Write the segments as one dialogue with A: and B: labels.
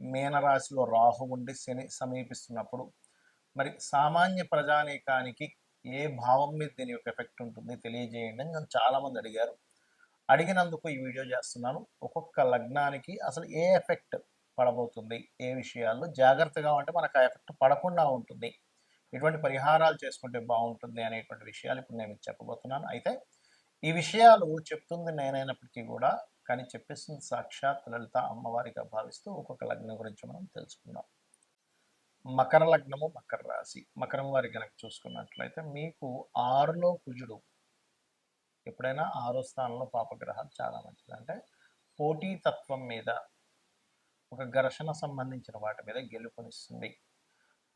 A: మీనరాశిలో రాహు ఉండి శని సమీపిస్తున్నప్పుడు మరి సామాన్య ప్రజానీకానికి ఏ భావం మీద దీని యొక్క ఎఫెక్ట్ ఉంటుంది తెలియజేయండి అని నన్ను చాలామంది అడిగారు. అడిగినందుకు ఈ వీడియో చేస్తున్నాను. ఒక్కొక్క లగ్నానికి అసలు ఏ ఎఫెక్ట్ పడబోతుంది ఏ విషయాల్లో జాగ్రత్తగా ఉంటే మనకు ఆ ఎఫెక్ట్ పడకుండా ఉంటుంది ఎటువంటి పరిహారాలు చేసుకుంటే బాగుంటుంది అనేటువంటి విషయాలు ఇప్పుడు నేను చెప్పబోతున్నాను. అయితే ఈ విషయాలు చెప్తుంది నేనైనప్పటికీ కూడా కానీ చెప్పేస్తుంది సాక్షాత్ లలిత అమ్మవారిగా భావిస్తూ ఒక్కొక్క లగ్నం గురించి మనం తెలుసుకుందాం. మకర లగ్నము మకర రాశి. మకరం వారి కనుక చూసుకున్నట్లయితే మీకు ఆరులో కుజుడు ఎప్పుడైనా ఆరో స్థానంలో పాపగ్రహాలు చాలా మంచిది. అంటే పోటీతత్వం మీద ఒక ఘర్షణ సంబంధించిన వాటి మీద గెలుపునిస్తుంది.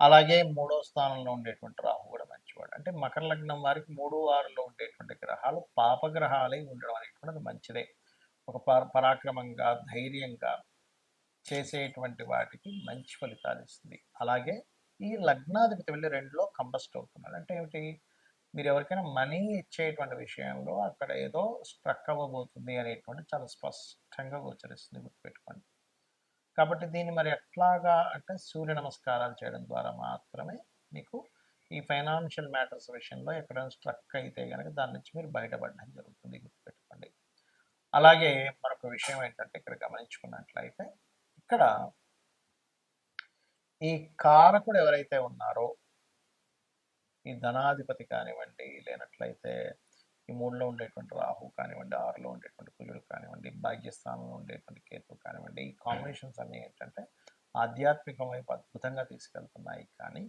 A: అలాగే మూడో స్థానంలో ఉండేటువంటి రాహు కూడా మంచివాడు. అంటే మకర లగ్నం వారికి మూడు ఆరులో ఉండేటువంటి గ్రహాలు పాపగ్రహాలే ఉండడం అనేటువంటిది మంచిదే. ఒక పరాక్రమంగా ధైర్యంగా చేసేటువంటి వాటికి మంచి ఫలితాలు ఇస్తుంది. అలాగే ఈ లగ్నాధిపతి వెళ్ళి రెండులో కంబస్ట్ అవుతున్నాడు అంటే ఏమిటి? మీరు ఎవరికైనా మనీ ఇచ్చేటువంటి విషయంలో అక్కడ ఏదో స్ట్రక్ అవ్వబోతుంది అనేటువంటి చాలా స్పష్టంగా గోచరిస్తుంది గుర్తుపెట్టుకోండి. కాబట్టి దీన్ని మరి ఎట్లాగా అంటే సూర్య నమస్కారాలు చేయడం ద్వారా మాత్రమే మీకు ఈ ఫైనాన్షియల్ మ్యాటర్స్ విషయంలో ఎక్కడైనా స్ట్రక్ అయితే కనుక దాని నుంచి మీరు బయటపడడం జరుగుతుంది. అలాగే మరొక విషయం ఏంటంటే ఇక్కడ గమనించుకున్నట్లయితే ఇక్కడ ఈ కారకుడు ఎవరైతే ఉన్నారో ఈ ధనాధిపతి కానివ్వండి లేనట్లయితే ఈ మూడులో ఉండేటువంటి రాహు కానివ్వండి ఆరులో ఉండేటువంటి కుజుడు కానివ్వండి భాగ్యస్థానంలో ఉండేటువంటి కేతు కానివ్వండి ఈ కాంబినేషన్స్ అన్నీ ఏంటంటే ఆధ్యాత్మిక వైపు అద్భుతంగా తీసుకెళ్తున్నాయి. కానీ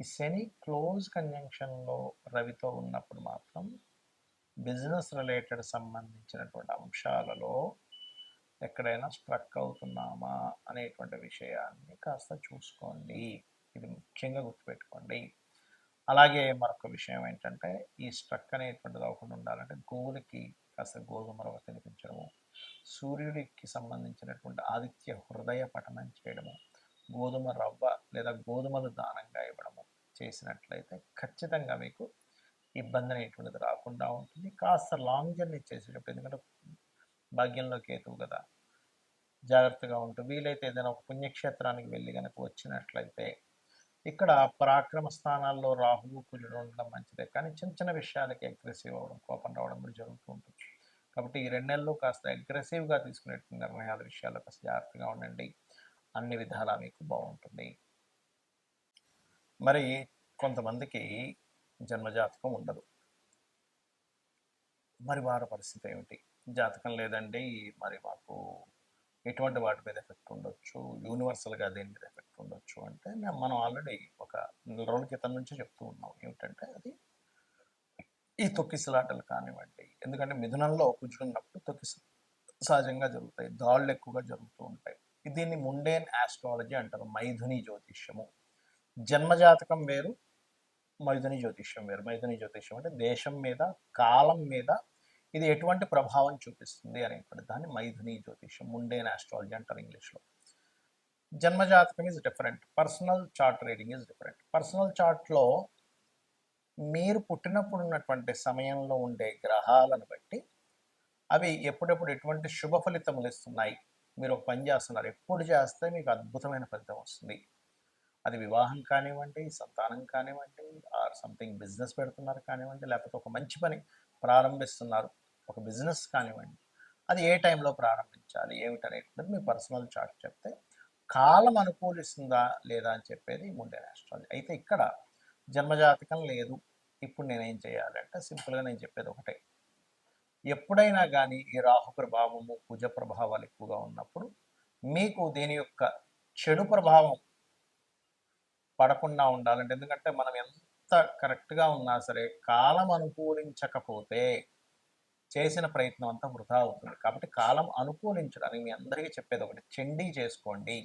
A: ఈ శని క్లోజ్ కంజంక్షన్లో రవితో ఉన్నప్పుడు మాత్రం బిజినెస్ రిలేటెడ్ సంబంధించినటువంటి అంశాలలో ఎక్కడైనా స్ట్రక్ అవుతున్నామా అనేటువంటి విషయాన్ని కాస్త చూసుకోండి. ఇది ముఖ్యంగా గుర్తుపెట్టుకోండి. అలాగే మరొక విషయం ఏంటంటే ఈ స్ట్రక్ అనేటువంటిది అవ్వకుండా ఉండాలంటే గోవులకి కాస్త గోధుమ రవ్వ తినిపించడము సూర్యుడికి సంబంధించినటువంటి ఆదిత్య హృదయ పఠనం చేయడము గోధుమ రవ్వ లేదా గోధుమలు దానంగా ఇవ్వడము చేసినట్లయితే ఖచ్చితంగా మీకు ఇబ్బంది అనేటువంటిది రాకుండా ఉంటుంది. కాస్త లాంగ్ జర్నీ చేసేటప్పుడు ఎందుకంటే భాగ్యంలో కేతువు కదా జాగ్రత్తగా ఉంటూ వీలైతే ఏదైనా ఒక పుణ్యక్షేత్రానికి వెళ్ళి కనుక వచ్చినట్లయితే ఇక్కడ పరాక్రమ స్థానాల్లో రాహువు కుజుడు ఉండడం మంచిదే. కానీ చిన్న చిన్న విషయాలకి అగ్రెసివ్ అవ్వడం కోపం రావడం కూడా జరుగుతూ ఉంటుంది. కాబట్టి ఈ రెండు నెలలు కాస్త అగ్రెసివ్గా తీసుకునే నిర్ణయాల విషయాల్లో కాస్త జాగ్రత్తగా ఉండండి. అన్ని విధాలా మీకు బాగుంటుంది. మరి కొంతమందికి జన్మజాతకం ఉండదు. మరి వారి పరిస్థితి ఏమిటి? జాతకం లేదండి. మరి మాకు ఎటువంటి వాటి మీద ఎఫెక్ట్ ఉండొచ్చు? యూనివర్సల్గా దేని మీద ఎఫెక్ట్ ఉండొచ్చు అంటే మేము మనం ఆల్రెడీ ఒక నెల రోజుల క్రితం నుంచి చెప్తూ ఉన్నాం. ఏమిటంటే అది ఈ తొక్కిసలాటలు కానివ్వండి. ఎందుకంటే మిథునంలో కూర్చున్నప్పుడు తొక్కిస సహజంగా జరుగుతాయి. దాళ్ళు ఎక్కువగా జరుగుతూ ఉంటాయి. దీన్ని ముండేన్ ఆస్ట్రాలజీ అంటారు. మైథుని జ్యోతిష్యము. జన్మజాతకం వేరు మైథుని జ్యోతిష్యం వేరు. మైథుని జ్యోతిష్యం అంటే దేశం మీద కాలం మీద ఇది ఎటువంటి ప్రభావం చూపిస్తుంది అనేటువంటి దాన్ని మైథుని జ్యోతిష్యం ముండేన్ ఆస్ట్రాలజీ అంటారు ఇంగ్లీష్లో. జన్మజాతకం is different personal chart reading is different personal చార్ట్లో మీరు పుట్టినప్పుడు ఉన్నటువంటి సమయంలో ఉండే గ్రహాలను బట్టి అవి ఎప్పుడెప్పుడు ఎటువంటి శుభ ఫలితములు ఇస్తున్నాయి? మీరు ఒక పని చేస్తున్నారు. ఎప్పుడు చేస్తే మీకు అద్భుతమైన ఫలితం వస్తుంది. అది వివాహం కానివ్వండి సంతానం కానివ్వండి ఆర్ సంథింగ్ బిజినెస్ పెడుతున్నారు కానివ్వండి లేకపోతే ఒక మంచి పని ప్రారంభిస్తున్నారు ఒక బిజినెస్ కానివ్వండి అది ఏ టైంలో ప్రారంభించాలి ఏమిటనేటువంటిది మీ పర్సనల్ చార్ట్ చెప్తే కాలం అనుకూలిస్తుందా లేదా అని చెప్పేది ముండే ఆస్ట్రాలజీ అయితే ఇక్కడ జన్మజాతకం లేదు. ఇప్పుడు నేనేం చేయాలంటే సింపుల్గా నేను చెప్పేది ఒకటే. ఎప్పుడైనా కానీ ఈ రాహు ప్రభావము కుజ ప్రభావాలు ఎక్కువగా ఉన్నప్పుడు మీకు దీని యొక్క చెడు ప్రభావం పడకుండా ఉండాలంటే ఎందుకంటే మనం ఎంత కరెక్ట్గా ఉన్నా సరే కాలం అనుకూలించకపోతే చేసిన ప్రయత్నం అంతా వృధా అవుతుంది. కాబట్టి కాలం అనుకూలించడానికి మీ అందరికీ చెప్పేది ఒకటి చండీ చేసుకోండి.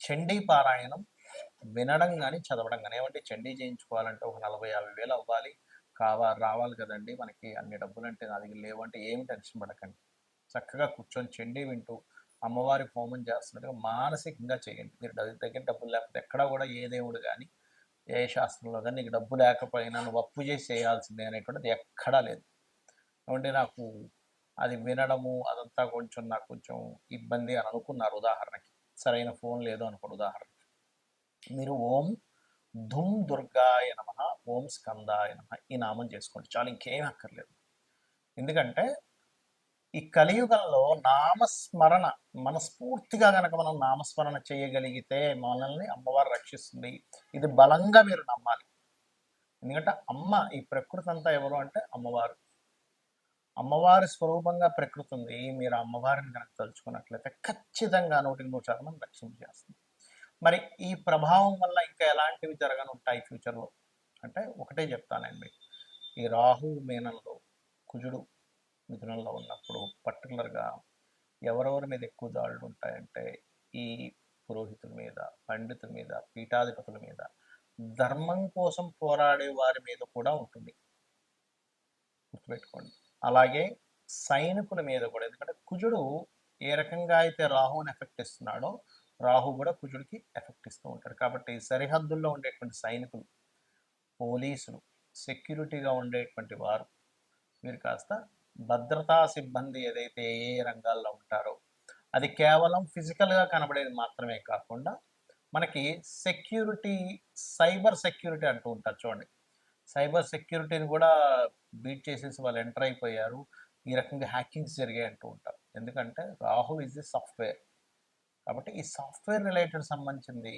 A: చండీ పారాయణం వినడం కానీ చదవడం కానీ ఏమంటే చండీ చేయించుకోవాలంటే ఒక నలభై యాభై వేలు అవ్వాలి. కావాలి రావాలి కదండి మనకి అన్ని డబ్బులు అంటే నా దగ్గర లేవంటే ఏమి టెన్షన్ పడకండి. చక్కగా కూర్చొని చండీ వింటూ అమ్మవారి హోమం చేస్తున్నట్టుగా మానసికంగా చేయండి. మీరు దగ్గర డబ్బులు లేకపోతే ఎక్కడ కూడా ఏ దేవుడు కానీ ఏ శాస్త్రంలో కానీ నీకు డబ్బు లేకపోయినా నువ్వు అప్పు చేసి చేయాల్సిందే అనేటువంటిది ఎక్కడా లేదు. ఏమంటే నాకు అది వినడము అదంతా కొంచెం నాకు కొంచెం ఇబ్బంది అని అనుకున్నారు ఉదాహరణకి. సరైన ఫోన్ లేదు అనుకోండి ఉదాహరణకి. మీరు ఓం ధుమ్ దుర్గాయ నమ ఓం స్కందాయ నమ ఈ నామం చేసుకోండి. చాలు ఇంకేం అక్కర్లేదు. ఎందుకంటే ఈ కలియుగంలో నామస్మరణ మనస్ఫూర్తిగా గనక మనం నామస్మరణ చేయగలిగితే మనల్ని అమ్మవారు రక్షిస్తుంది. ఇది బలంగా మీరు నమ్మాలి. ఎందుకంటే అమ్మ ఈ ప్రకృతి అంతా ఎవరు అంటే అమ్మవారు. అమ్మవారి స్వరూపంగా ప్రకృతి ఉంది. మీరు అమ్మవారిని కనుక తలుచుకున్నట్లయితే ఖచ్చితంగా నూటికి నూరు శాతం రక్షించేస్తుంది మరి ఈ ప్రభావం వల్ల ఇంకా ఎలాంటివి జరగనుంటాయి ఫ్యూచర్లో? అంటే ఒకటే చెప్తానండి ఈ రాహు మీనంలో కుజుడు మిథునంలో ఉన్నప్పుడు పర్టికులర్గా ఎవరెవరి మీద ఎక్కువ దాడులు ఉంటాయంటే ఈ పురోహితుల మీద పండితుల మీద పీఠాధిపతుల మీద ధర్మం కోసం పోరాడే వారి మీద కూడా ఉంటుంది. గుర్తుపెట్టుకోండి. అలాగే సైనికుల మీద కూడా. ఎందుకంటే కుజుడు ఏ రకంగా అయితే రాహుని ఎఫెక్ట్ ఇస్తున్నాడో రాహు కూడా కుజుడికి ఎఫెక్ట్ ఇస్తూ ఉంటాడు. కాబట్టి సరిహద్దుల్లో ఉండేటువంటి సైనికులు పోలీసులు సెక్యూరిటీగా ఉండేటువంటి వారు మీరు కాస్త భద్రతా సిబ్బంది ఏదైతే ఏ రంగాల్లో ఉంటారో అది కేవలం ఫిజికల్గా కనబడేది మాత్రమే కాకుండా మనకి సెక్యూరిటీ సైబర్ సెక్యూరిటీ అంటూ ఉంటారు చూడండి. సైబర్ సెక్యూరిటీని కూడా బీట్ చేసేసి వాళ్ళు ఎంటర్ అయిపోయారు. ఈ రకంగా హ్యాకింగ్స్ జరిగాయి అంటూ ఉంటారు. ఎందుకంటే రాహు ఇస్ ది సాఫ్ట్వేర్ కాబట్టి ఈ సాఫ్ట్వేర్ రిలేటెడ్ సంబంధించింది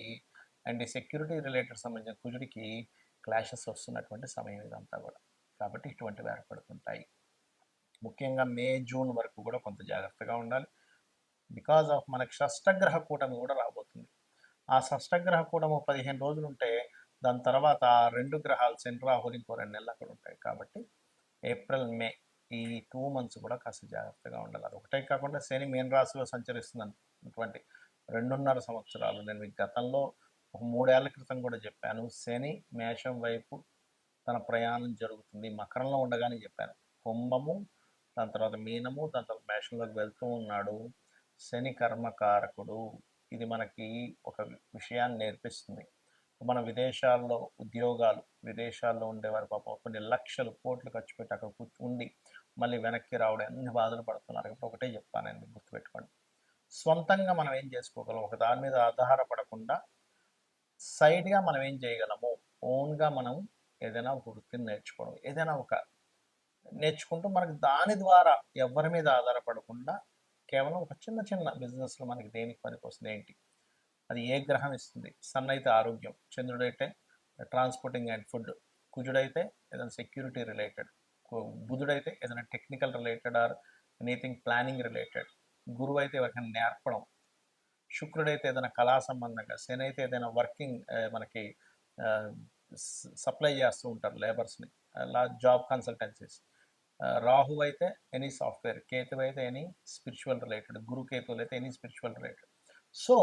A: అండ్ ఈ సెక్యూరిటీ రిలేటెడ్ సంబంధించిన కుజుడికి క్లాషెస్ వస్తున్నటువంటి సమయం ఇదంతా కూడా. కాబట్టి ఇటువంటివి ఏర్పడుతుంటాయి ముఖ్యంగా మే జూన్ వరకు కూడా కొంత జాగ్రత్తగా ఉండాలి. బికాజ్ ఆఫ్ మనకి షష్టగ్రహ కూటమి కూడా రాబోతుంది. ఆ షష్టగ్రహ కూటము పదిహేను రోజులు ఉంటే దాని తర్వాత ఆ రెండు గ్రహాలు శని రాహులు ఇంకో రెండు నెలలు అక్కడ ఉంటాయి. కాబట్టి ఏప్రిల్ మే ఈ టూ మంత్స్ కూడా కాస్త జాగ్రత్తగా ఉండాలి. అది ఒకటే కాకుండా శని మీన రాశిలో సంచరిస్తుందన్నటువంటి రెండున్నర సంవత్సరాలు. నేను మీకు గతంలో ఒక మూడేళ్ళ క్రితం కూడా చెప్పాను శని మేషం వైపు తన ప్రయాణం జరుగుతుంది. మకరంలో ఉండగానే చెప్పాను కుంభము దాని తర్వాత మీనము దాని తర్వాత మేషంలోకి వెళ్తూ ఉన్నాడు. శని కర్మకారకుడు. ఇది మనకి ఒక విషయాన్ని నేర్పిస్తుంది. మన విదేశాల్లో ఉద్యోగాలు విదేశాల్లో ఉండేవారు పాపం కొన్ని లక్షలు కోట్లు ఖర్చు పెట్టి అక్కడ కూర్చు ఉండి మళ్ళీ వెనక్కి రావడం అన్ని బాధలు పడుతున్నారు. కాబట్టి ఒకటే చెప్తానండి గుర్తుపెట్టుకోండి. సొంతంగా మనం ఏం చేసుకోగలం? ఒక దాని మీద ఆధారపడకుండా సైడ్గా మనం ఏం చేయగలము? ఓన్గా మనం ఏదైనా ఒక వృత్తిని నేర్చుకోవడం ఏదైనా ఒక నేర్చుకుంటూ మనకి దాని ద్వారా ఎవరి మీద ఆధారపడకుండా కేవలం ఒక చిన్న చిన్న బిజినెస్లో మనకి దేనికి పనికి వస్తుంది ఏంటి? అది ఏ గ్రహం ఇస్తుంది? సన్ అయితే ఆరోగ్యం చంద్రుడైతే ట్రాన్స్పోర్టింగ్ అండ్ ఫుడ్ కుజుడైతే ఏదైనా సెక్యూరిటీ రిలేటెడ్ బుధుడైతే ఏదైనా technical related or anything planning related గురువు అయితే ఎవరికైనా నేర్పడం శుక్రుడైతే ఏదైనా కళా సంబంధంగా శని అయితే ఏదైనా వర్కింగ్ మనకి సప్లై చేస్తూ ఉంటారు లేబర్స్ని అలా జాబ్ కన్సల్టెన్సీస్. రాహు అయితే ఎనీ సాఫ్ట్వేర్ కేతు అయితే ఎనీ స్పిరిచువల్ రిలేటెడ్ గురు కేతువులు అయితే ఎనీ స్పిరిచువల్ రిలేటెడ్ సో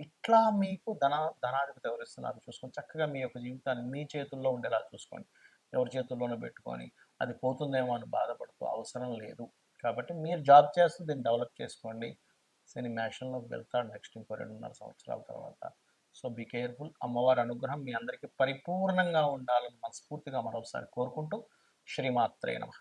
A: ఇట్లా మీకు ధన ధనాధిపతి ఎవరు ఇస్తున్నారు చూసుకొని చక్కగా మీ యొక్క జీవితాన్ని మీ చేతుల్లో ఉండేలా చూసుకోండి. ఎవరి చేతుల్లోనే పెట్టుకొని అది పోతుందేమో అని బాధపడుతూ అవసరం లేదు. కాబట్టి మీరు జాబ్ చేస్తూ దీన్ని డెవలప్ చేసుకోండి. శని మ్యాషన్లోకి వెళ్తాడు నెక్స్ట్ ఇంకో రెండున్నర సంవత్సరాల తర్వాత. సో బీ కేర్ఫుల్ అమ్మవారి అనుగ్రహం మీ అందరికీ పరిపూర్ణంగా ఉండాలని మనస్ఫూర్తిగా మరొకసారి కోరుకుంటూ శ్రీమాత్రే నమ.